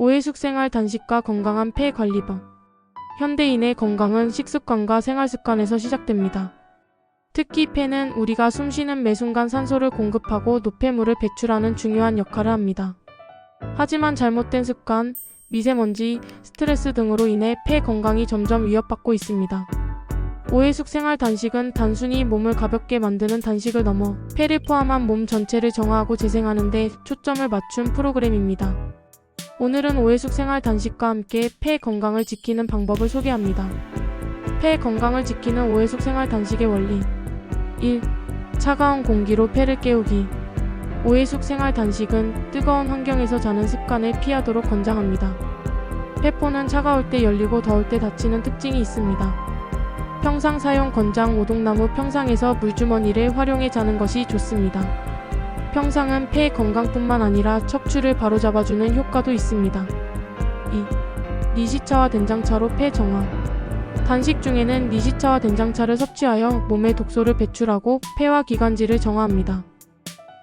오해숙 생활 단식과 건강한 폐 관리법. 현대인의 건강은 식습관과 생활습관에서 시작됩니다. 특히 폐는 우리가 숨쉬는 매 순간 산소를 공급하고 노폐물을 배출하는 중요한 역할을 합니다. 하지만 잘못된 습관, 미세먼지, 스트레스 등으로 인해 폐 건강이 점점 위협받고 있습니다. 오해숙 생활 단식은 단순히 몸을 가볍게 만드는 단식을 넘어 폐를 포함한 몸 전체를 정화하고 재생하는 데 초점을 맞춘 프로그램입니다. 오늘은 오해숙 생활 단식과 함께 폐 건강을 지키는 방법을 소개합니다. 폐 건강을 지키는 오해숙 생활 단식의 원리 1. 차가운 공기로 폐를 깨우기 오해숙 생활 단식은 뜨거운 환경에서 자는 습관을 피하도록 권장합니다. 폐포는 차가울 때 열리고 더울 때 닫히는 특징이 있습니다. 평상 사용 권장 오동나무 평상에서 물주머니를 활용해 자는 것이 좋습니다. 평상은 폐 건강뿐만 아니라 척추를 바로잡아주는 효과도 있습니다. 2. 니시차와 된장차로 폐 정화. 단식 중에는 니시차와 된장차를 섭취하여 몸에 독소를 배출하고 폐와 기관지를 정화합니다.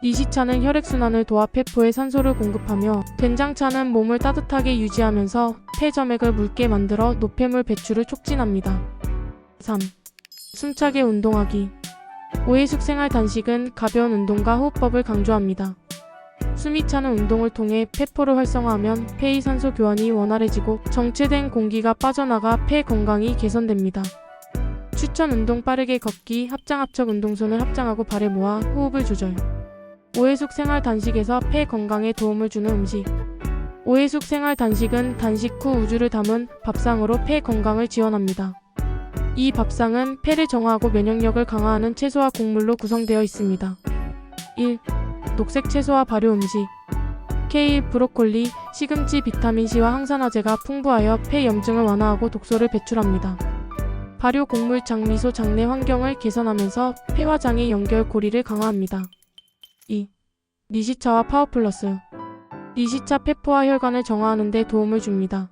니시차는 혈액순환을 도와 폐포에 산소를 공급하며 된장차는 몸을 따뜻하게 유지하면서 폐점액을 묽게 만들어 노폐물 배출을 촉진합니다. 3. 숨차게 운동하기. 오해숙 생활 단식은 가벼운 운동과 호흡법을 강조합니다. 숨이 차는 운동을 통해 폐포를 활성화하면 폐의 산소 교환이 원활해지고 정체된 공기가 빠져나가 폐 건강이 개선됩니다. 추천 운동 빠르게 걷기, 합장 합척 운동손을 합장하고 발을 모아 호흡을 조절. 오해숙 생활 단식에서 폐 건강에 도움을 주는 음식. 오해숙 생활 단식은 단식 후 우주를 담은 밥상으로 폐 건강을 지원합니다. 이 밥상은 폐를 정화하고 면역력을 강화하는 채소와 곡물로 구성되어 있습니다. 1. 녹색 채소와 발효 음식. 케일, 브로콜리, 시금치 비타민C와 항산화제가 풍부하여 폐 염증을 완화하고 독소를 배출합니다. 발효 곡물 장미소 장내 환경을 개선하면서 폐와 장의 연결 고리를 강화합니다. 2. 니시차와 파워플러스. 니시차 폐포와 혈관을 정화하는 데 도움을 줍니다.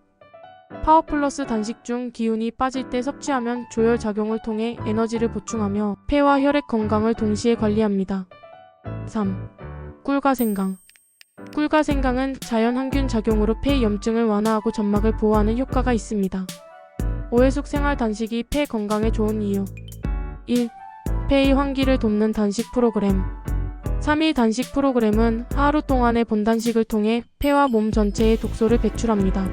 파워플러스 단식 중 기운이 빠질 때 섭취하면 조혈 작용을 통해 에너지를 보충하며 폐와 혈액 건강을 동시에 관리합니다. 3. 꿀과 생강. 꿀과 생강은 자연 항균 작용으로 폐 염증을 완화하고 점막을 보호하는 효과가 있습니다. 오해숙 생활 단식이 폐 건강에 좋은 이유. 1. 폐의 환기를 돕는 단식 프로그램. 3일 단식 프로그램은 하루 동안의 본단식을 통해 폐와 몸 전체에 독소를 배출합니다.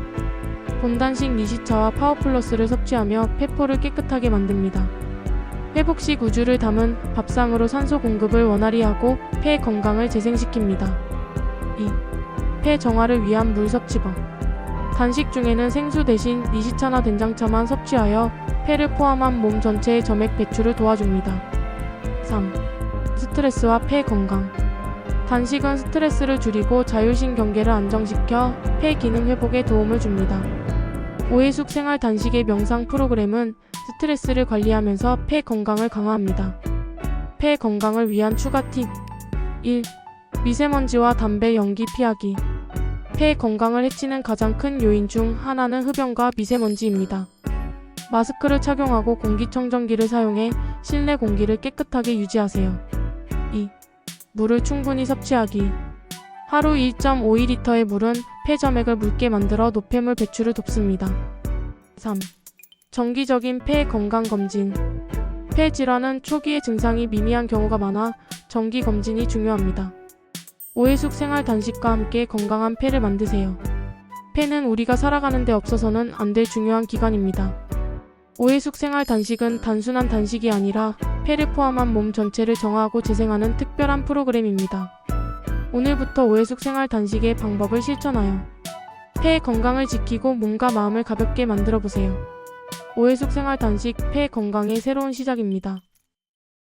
본단식 니시차와 파워플러스를 섭취하며 폐포를 깨끗하게 만듭니다. 회복식 우주를 담은 밥상으로 산소 공급을 원활히 하고 폐 건강을 재생시킵니다. 2. 폐 정화를 위한 물 섭취법. 단식 중에는 생수 대신 니시차나 된장차만 섭취하여 폐를 포함한 몸 전체의 점액 배출을 도와줍니다. 3. 스트레스와 폐 건강. 단식은 스트레스를 줄이고 자율신 경계를 안정시켜 폐 기능 회복에 도움을 줍니다. 오해숙 생활 단식의 명상 프로그램은 스트레스를 관리하면서 폐 건강을 강화합니다. 폐 건강을 위한 추가 팁 1. 미세먼지와 담배 연기 피하기 폐 건강을 해치는 가장 큰 요인 중 하나는 흡연과 미세먼지입니다. 마스크를 착용하고 공기청정기를 사용해 실내 공기를 깨끗하게 유지하세요. 2. 물을 충분히 섭취하기 하루 1.52리터의 물은 폐점액을 묽게 만들어 노폐물 배출을 돕습니다. 3. 정기적인 폐 건강 검진. 폐 질환은 초기의 증상이 미미한 경우가 많아 정기 검진이 중요합니다. 오해숙 생활 단식과 함께 건강한 폐를 만드세요. 폐는 우리가 살아가는 데 없어서는 안 될 중요한 기관입니다. 오해숙 생활 단식은 단순한 단식이 아니라 폐를 포함한 몸 전체를 정화하고 재생하는 특별한 프로그램입니다. 오늘부터 오해숙 생활 단식의 방법을 실천하여 폐 건강을 지키고 몸과 마음을 가볍게 만들어 보세요. 오해숙 생활 단식 폐 건강의 새로운 시작입니다.